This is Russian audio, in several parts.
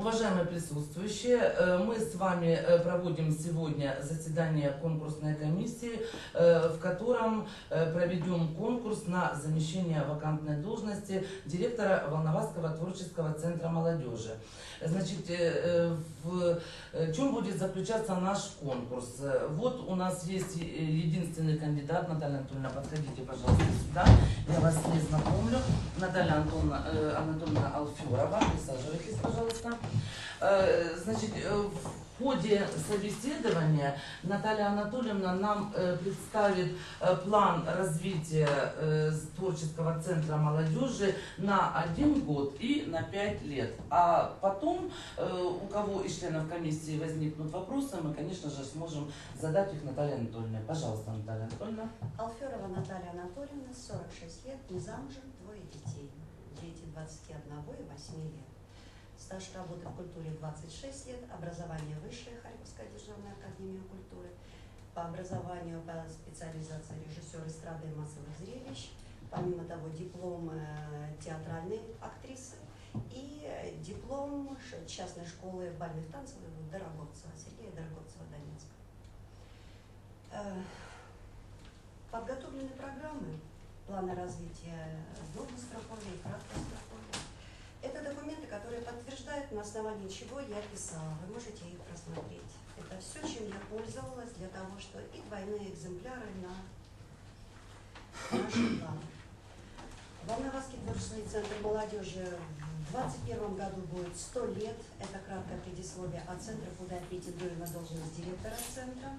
Уважаемые присутствующие, э, мы с вами э, проводим сегодня заседание конкурсной комиссии, э, в котором проведем конкурс на замещение вакантной должности директора Волноваского творческого центра молодежи. Значит, в чем будет заключаться наш конкурс? Вот у нас есть единственный кандидат, Наталья Анатольевна, подходите, пожалуйста, сюда. Я вас не знакомлю. Наталья Антоновна, Анатольевна Алферова, присаживайтесь, Значит, э, в ходе собеседования Наталья Анатольевна нам э, представит э, план развития э, творческого центра молодежи на один год и на пять лет. А потом, э, у кого из членов комиссии возникнут вопросы, мы, конечно же, сможем задать их Наталье Анатольевне. Пожалуйста, Наталья Анатольевна. Алферова Наталья Анатольевна, 46 лет, не замужем, двое детей. Дети 21 и 8 лет. Стаж работы в культуре 26 лет, образование высшее, Харьковская державная академия культуры. По образованию, по специализации режиссер эстрады и массовых зрелищ. Помимо того, диплом э, театральной актрисы и э, диплом частной школы бальных танцев Дорогобцева, Сергея Дорогобцева, Донецк. Э, Подготовлены программы плана развития дома страховой и краткой страховой. Это документы, которые подтверждают, на основании чего я писала. Вы можете их просмотреть. Это все, чем я пользовалась для того, что и двойные экземпляры на наши планы. Волноваский творческий центр молодежи в 2021 году будет 100 лет. Это краткое предисловие от центра, куда я претендую на должность директора центра.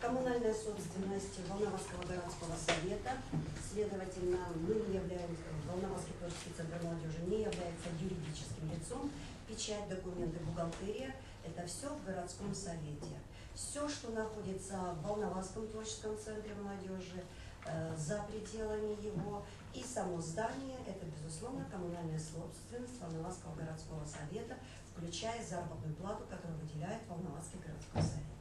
Коммунальная собственность Волноваского городского совета. Следовательно, мы не являемся, Волноваский творческий центр молодежи не является юридическим лицом. Печать, документы, бухгалтерия – это все в городском совете. Все, что находится в Волноваском творческом центре молодежи, э, за пределами его, и само здание – это, безусловно, коммунальная собственность Волноваского городского совета, включая заработную плату, которую выделяет Волноваский городской совет.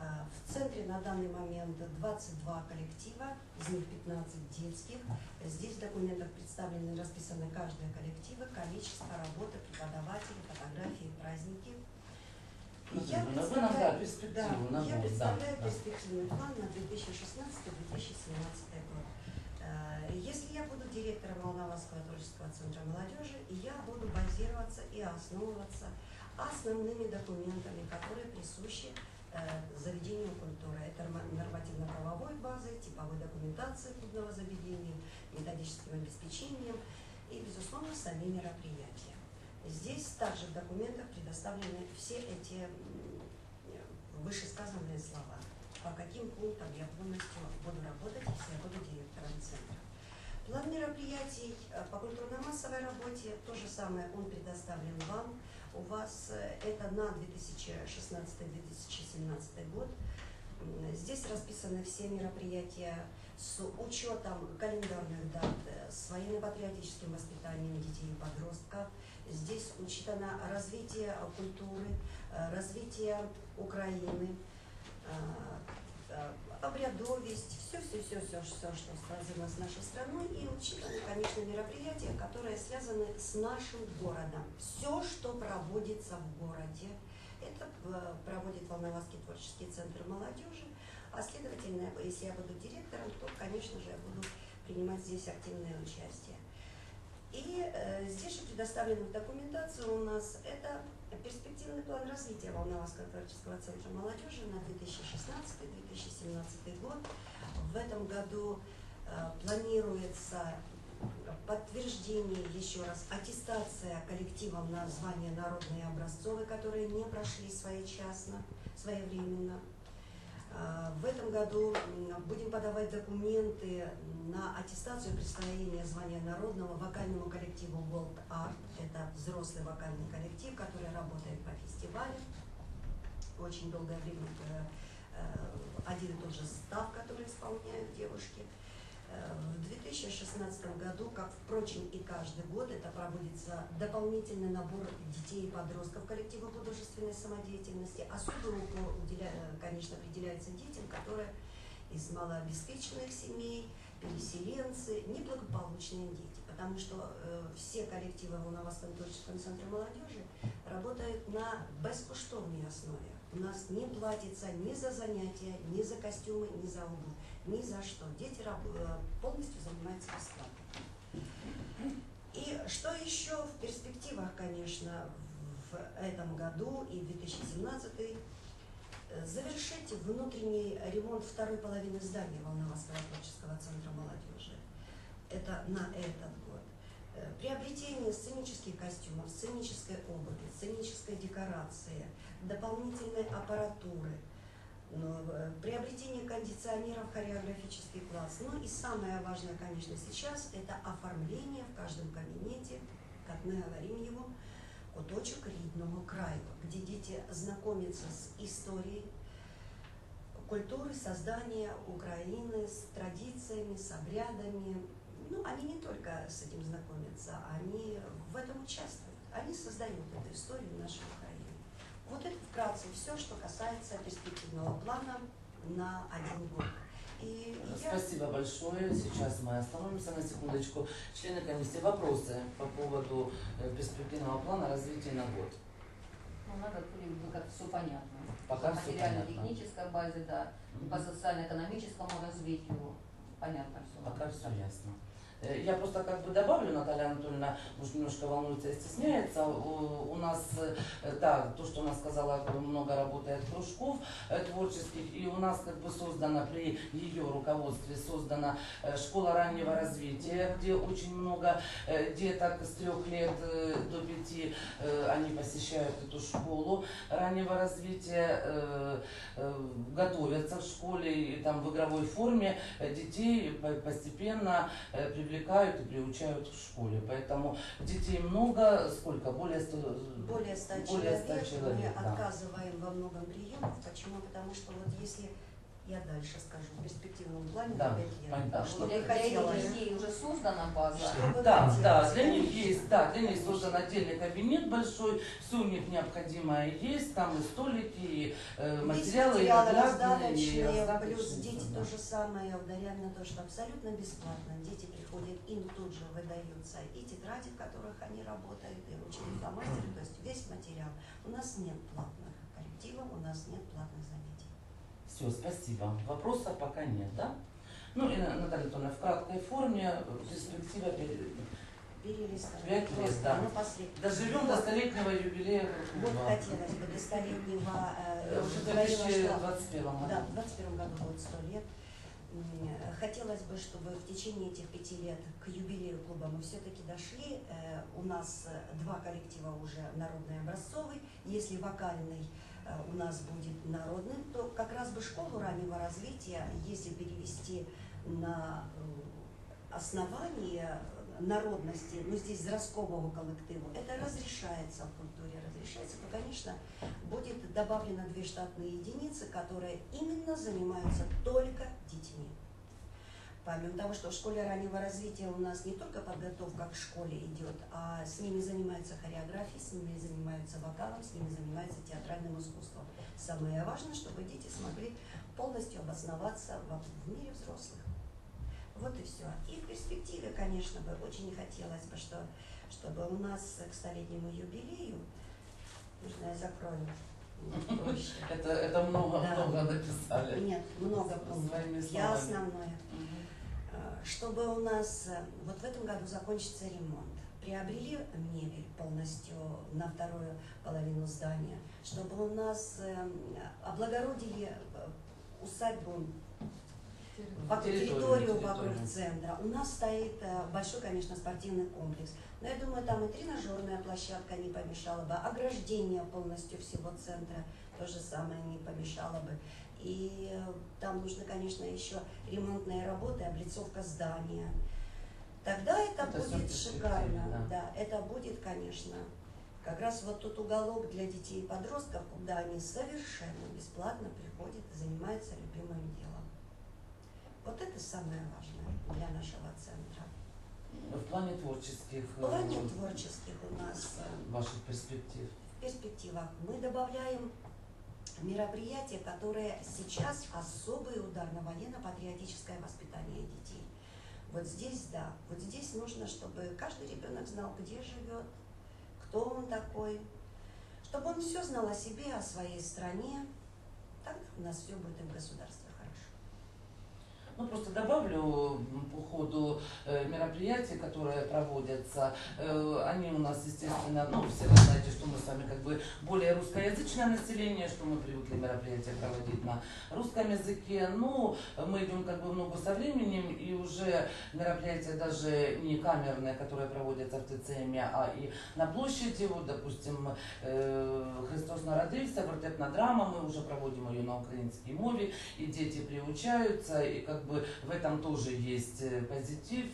А, В центре на данный момент 22 коллектива, из них 15 детских. Здесь в документах представлены и расписаны каждые коллективы, количество работы, преподавателей, фотографии, праздники. Я нам, да, представляю, перспективу да, я да, представляю да. перспективный план на 2016-2017 год. Э, Если я буду директором Волноваского творческого центра молодежи, я буду базироваться и основываться основными документами, которые присущи э, заведению культуры. Это норма- нормативно-правовой базой, типовой документацией клубного заведения, методическим обеспечением и, безусловно, самим мероприятием. Здесь также в документах предоставлены все эти вышесказанные слова, по каким пунктам я полностью буду работать, если я буду директором центра. План мероприятий э, по культурно-массовой работе, то же самое, он предоставлен вам. У вас э, это на 2016-2017 год. Здесь расписаны все мероприятия с учетом календарных дат, э, с военно-патриотическим воспитанием детей и подростков. Здесь учтено развитие культуры, э, развитие Украины, э, обрядовесть, все-все-все, все, что связано с нашей страной, и учитывая, конечно, мероприятия, которые связаны с нашим городом. Все, что проводится в городе, это э, проводит Волноваский творческий центр молодежи, а следовательно, если я буду директором, то, конечно же, я буду принимать здесь активное участие. И э, здесь же предоставлена в документации у нас это перспективный план развития Волноваского творческого центра молодежи на 2016-2017 год. В этом году э, планируется подтверждение, еще раз, аттестация коллективам на звание народные образцовые, которые не прошли своечасно, своевременно. А, В этом году будем подавать документы на аттестацию присвоения звания народного вокальному коллективу World Art. Это взрослый вокальный коллектив, который работает по фестивалю. Очень долгое время э, один и тот же став, который исполняют девушки. Э, В 2016 году, как, впрочем, и каждый год, это проводится дополнительный набор детей и подростков коллектива художественной самодеятельности. Особый упор, уделя- э, конечно, определяется детям, которые из малообеспеченных семей, переселенцы, неблагополучные дети. потому что э, все коллективы в Волноваском творческом центре молодежи работают на бескоштовной основе. У нас не платится ни за занятия, ни за костюмы, ни за обувь, ни за что. Дети э, полностью занимаются бесплатно. И что еще в перспективах, конечно, в этом году и 2017 э, завершить внутренний ремонт второй половины здания Волноваского творческого центра молодежи. Это на этот год. Приобретение сценических костюмов, сценической обуви, сценической декорации, дополнительной аппаратуры, ну, э, приобретение кондиционеров, хореографический класс. Ну и самое важное, конечно, сейчас это оформление в каждом кабинете, как мы говорим его, куточек рідного краю, где дети знакомятся с историей культуры создания Украины, с традициями, с обрядами. Ну, они не только с этим знакомятся, они в этом участвуют. Они создают эту историю нашей Украины. Вот это вкратце все, что касается перспективного плана на один год. И я... Спасибо большое. Сейчас мы остановимся на секундочку. Члены комиссии, вопросы по поводу э, перспективного плана развития на год. Ну, надо вроде как все понятно. Пока по материально-технической базе, да, и по социально-экономическому развитию. Понятно все. Пока все ясно. Э, Я просто как бы добавлю, Наталья Анатольевна, может, немножко волнуется и стесняется. У, нас, э, да, то, что она сказала, много работает кружков э, творческих, и у нас как бы создана при ее руководстве создана школа раннего развития, где очень много деток с трех лет до пяти, они посещают эту школу раннего развития, готовятся в школе и там в игровой форме детей по- постепенно э, привлекают и приучают в школе. Поэтому детей много, сколько? Более 100, более 100 более 100 человек, человек, мы да. отказываем во многом приемах. Почему? Потому что вот если я дальше скажу, в перспективном плане Да, на пять лет, понятно. что Для, бы для этих хотелось, детей уже создана база. что бы Да, да, для них есть, да, для них создан отдельный кабинет большой, все у них необходимое есть, там и столики, и э, Весь материалы, и материалы раздаточные, плюс дети да. то же самое, ударяем на то, что абсолютно бесплатно. Дети приходят, им тут же выдаются и тетради, в которых они работают, и ручные фломастеры, то есть весь материал. У нас нет платных коллективов, у нас нет платных занятий. Все, спасибо. Вопросов пока нет, да? Ну и, Наталья Анатольевна, в краткой форме э, перспектива пере- Перелистываем. Пять лет, Просто, да. ну, Доживем до столетнего юбилея Вот клуба. хотелось бы до столетнего, э, я Э, уже В говорила, что 2021 да, году. в 21 году будет 100 лет. Хотелось бы, чтобы в течение этих пяти лет к юбилею клуба мы все-таки дошли. Э, У нас э, два коллектива уже народный образцовый. Если вокальный э, у нас будет народным, то как раз бы школу раннего развития, если перевести на э, основание народности, ну здесь зразкового коллективу, это разрешается в культуре, разрешается, то, конечно, будет добавлено две штатные единицы, которые именно занимаются только детьми. Помимо того, что в школе раннего развития у нас не только подготовка к школе идет, а с ними занимаются хореографией, с ними занимаются вокалом, с ними занимаются театральным искусством. Самое важное, чтобы дети смогли полностью обосноваться в мире взрослых. Вот и все. И в перспективе, конечно бы, очень хотелось бы, что, чтобы у нас к столетнему юбилею, нужно я закрою. Это, это много, Да. много написали. Нет, много пунктов. Я основное. Мгм. Э, Чтобы у нас э, вот в этом году закончится ремонт, приобрели мебель полностью на вторую половину здания, чтобы у нас э, облагородили усадьбу вокруг Территорию, территорию вокруг территорию. центра. У нас стоит большой, конечно, спортивный комплекс. Но я думаю, там и тренажерная площадка не помешала бы, ограждение полностью всего центра то же самое не помешало бы. И э, там нужно, конечно, еще ремонтные работы, облицовка здания. Тогда это, Это будет шикарно. да. Да, это будет, конечно, как раз вот тот уголок для детей и подростков, куда они совершенно бесплатно приходят и занимаются любимым делом. Вот это самое важное для нашего центра. В плане творческих, В плане э, творческих у нас ваших перспектив. в перспективах мы добавляем мероприятия, которые сейчас особый удар на военно-патриотическое воспитание детей. Вот здесь, да, вот здесь нужно, чтобы каждый ребенок знал, где живет, кто он такой, чтобы он все знал о себе, о своей стране. Тогда у нас все будет и в государстве хорошо. Ну, просто добавлю по ходу мероприятий, которые проводятся, э, они у нас, естественно, ну, все вы знаете, что мы с вами как бы более русскоязычное население, что мы привыкли мероприятия проводить на русском языке, но мы идем как бы в ногу со временем, и уже мероприятия даже не камерные, которые проводятся в ТЦМ, а и на площади, вот, допустим, э, Христос народився, вертепна драма, мы уже проводим ее на украинской мове, и дети приучаются, и как бы в этом тоже есть э, позитив,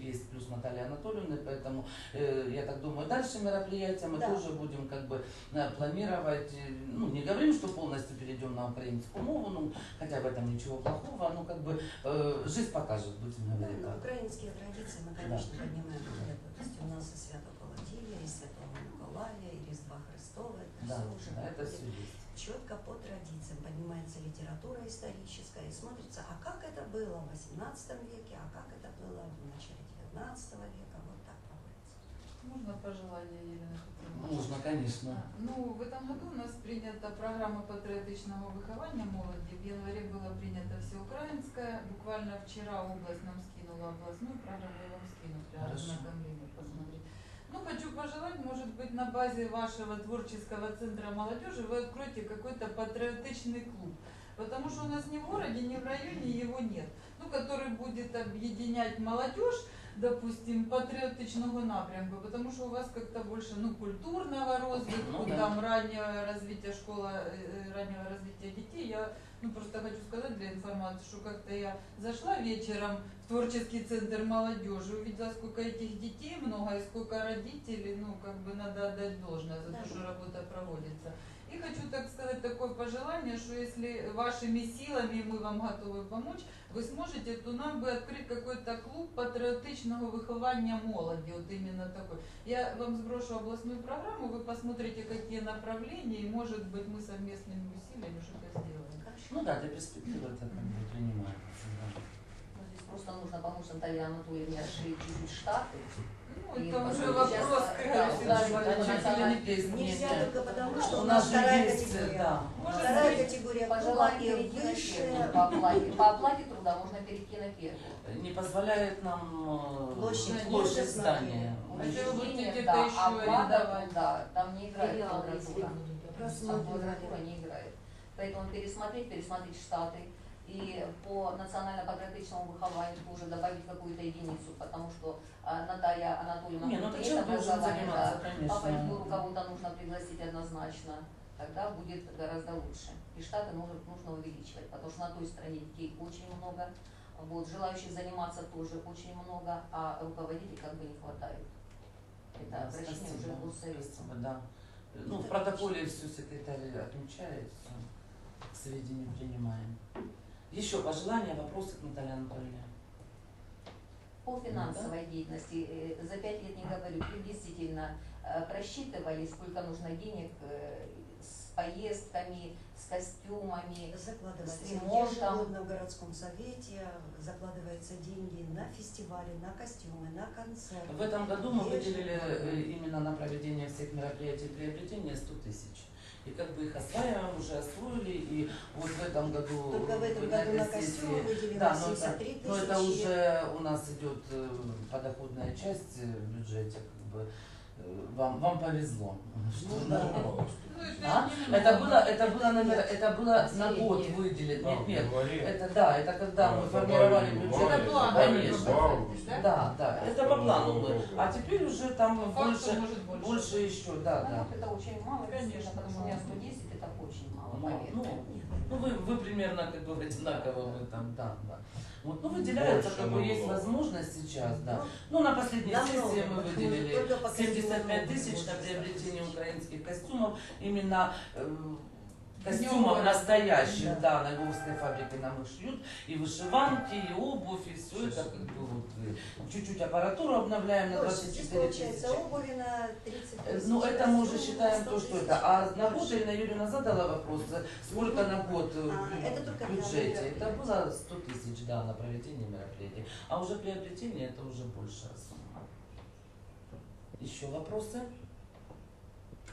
есть плюс Наталья Анатольевна, поэтому э, я так думаю, дальше мероприятия мы Да. тоже будем как бы э, планировать, э, ну не говорим, что полностью перейдем на украинскую мову, ну хотя в этом ничего плохого, ну как бы э, жизнь покажет, будем Да, говорить но так. украинские традиции мы, конечно, в гордость. У нас и Свято-Колотилия, и Святого Николая, и Різдва Христова. Это Да, все уже да, это все есть. четко по традициям. Поднимается литература историческая и смотрится, а как это было в XVIII веке, а как это было в начале XIX века. Вот так проводится. Можно пожелание, Елена Петровна? Можно, конечно. А, Ну, в этом году у нас принята программа патриотичного выхования молоді. В январе была принята всеукраинская. Буквально вчера область нам скинула областную программу, я вам скину для ознакомления посмотреть. Ну, хочу пожелать, может быть, на базе вашего творческого центра молодежи вы откроете какой-то патриотичный клуб. Потому что у нас ни в городе, ни в районе его нет. Ну, который будет объединять молодежь, допустим, патріотичного напрямку, потому что у вас как-то больше ну, культурного розвитку, Ну, да. там раннего развития школа, э, э, раннего развития детей. Я ну, просто хочу сказать для информации, что как-то я зашла вечером в творческий центр молодежи, увидела, сколько этих детей много и сколько родителей, ну, как бы надо отдать должное за Да. то, что работа проводится. И хочу, так сказать, такое пожелание, что если вашими силами мы вам готовы помочь, вы сможете, то нам бы открыть какой-то клуб патриотичного выхования молоді, вот именно такой. Я вам сброшу областную программу, вы посмотрите, какие направления, и, может быть, мы совместными усилиями что-то сделаем. Ну да, для перспективы это принимается. да. Просто нужно помочь Наталье Анатольевне расширить чуть-чуть штаты. Ну, И это уже вопрос, да, да, да, да, да. Нельзя только потому, что У нас вторая есть, категория. да. Может, Вторая категория высшая. первую по оплате. По оплате труда можно перейти на первую. Не позволяет нам э, Площадь площадь здания. Если вы будете Учреждение, где-то да, еще арендовать. труда, там не играет квадратура. Квадратура не играет. Поэтому пересмотреть, пересмотреть штаты и по национально-патриотичному выхованию тоже добавить какую-то единицу, потому что а, Наталья Анатольевна Не, ну должен образование, да. По конечно. кого-то нужно пригласить однозначно, тогда будет гораздо лучше. И штаты нужно, нужно увеличивать, потому что на той стороне детей очень много, вот, желающих заниматься тоже очень много, а руководителей как бы не хватает. Это Да, обращение уже спасибо, в Госсовет. спасибо, да. Ну, в Это протоколе все секретарь отмечает, все к сведению принимаем. Еще пожелания, вопросы к Наталье Анатольевне? По финансовой деятельности э, за пять лет не говорю, приблизительно э, просчитывали, сколько нужно денег э, поездками, с костюмами. Закладывается С ремонтом. ежегодно в городском совете, закладываются деньги на фестивали, на костюмы, на концерты. В этом году мы выделили э, именно на проведение всех мероприятий приобретения 100 тысяч. И как бы их осваиваем, уже освоили, и вот в этом году... Только в этом году на костюмы выделили Да, но это, 83 тысячи. но это уже у нас идет э, подоходная часть э, в бюджете, как бы вам, вам повезло. что Ну на- да. Это А? Это было, это было, наверное, это было на год выделить. Да, Нет, в нет. Это да, это когда мы формировали бюджет. Это план, конечно. да? Да, это по плану мы. А теперь уже там факту больше, может больше. больше еще, да, Ну, да. это очень мало, Конечно, потому что у меня мало. 110 это очень мало, Ну, ну, ну вы, вы примерно как бы одинаково мы там, да, да. Вот, ну выделяется, Больше как бы есть возможность сейчас, да. Ну, Ну на последней сессии мы выделили только по костюму 75 много тысяч на приобретение украинских костюмов именно э, Костюмов настоящих, да, на Львовской фабрике нам их шьют, и вышиванки, и обувь, и все это как бы вот, э, чуть-чуть аппаратуру обновляем на То есть здесь 24 получается тысячи. обуви на 30 Э, тысяч. Ну, это мы уже считаем на 100 то, что это. А на год. Ирина Юрьевна задала вопрос, э, сколько на год А, в это бюджете. Это было 100 тысяч, да, на проведение мероприятий. А уже приобретение это уже большая сумма. Еще вопросы?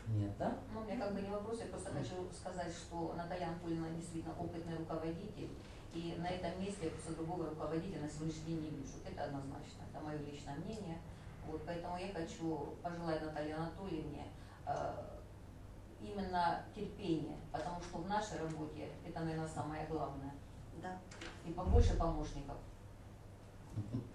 Нет, да? Ну, у меня как бы не вопрос, я просто хочу сказать, что Наталья Анатольевна действительно опытный руководитель, и на этом месте я просто другого руководителя на сегодняшний день не вижу. Это однозначно, это мое личное мнение. Вот, поэтому я хочу пожелать Наталье Анатольевне э, именно терпения, потому что в нашей работе это, наверное, самое главное. Да. И побольше помощников.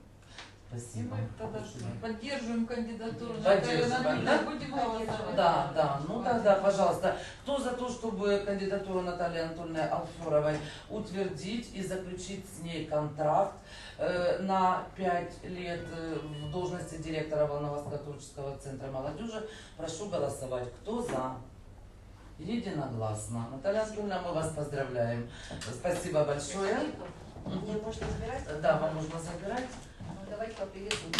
И Спасибо. мы тогда поддерживаем кандидатуру Поддерживаем, Натальи да? Анатольевны, будем голосовать. Да, да, ну тогда, пожалуйста, кто за то, чтобы кандидатуру Натальи Анатольевны Алферовой утвердить и заключить с ней контракт э, на 5 лет э, в должности директора Волноваского творческого центра молодежи, прошу голосовать. Кто за? Единогласно. Наталья Анатольевна, мы вас поздравляем. Спасибо большое. Мне можно избирать? Да, вам нужно забирать. Давайте поприветствуем.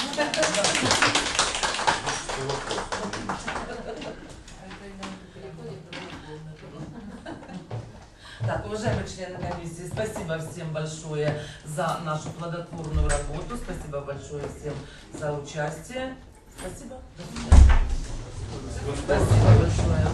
Так, уважаемые члены комиссии, спасибо всем большое за нашу плодотворную работу. Спасибо большое всем за участие. Спасибо. Спасибо большое.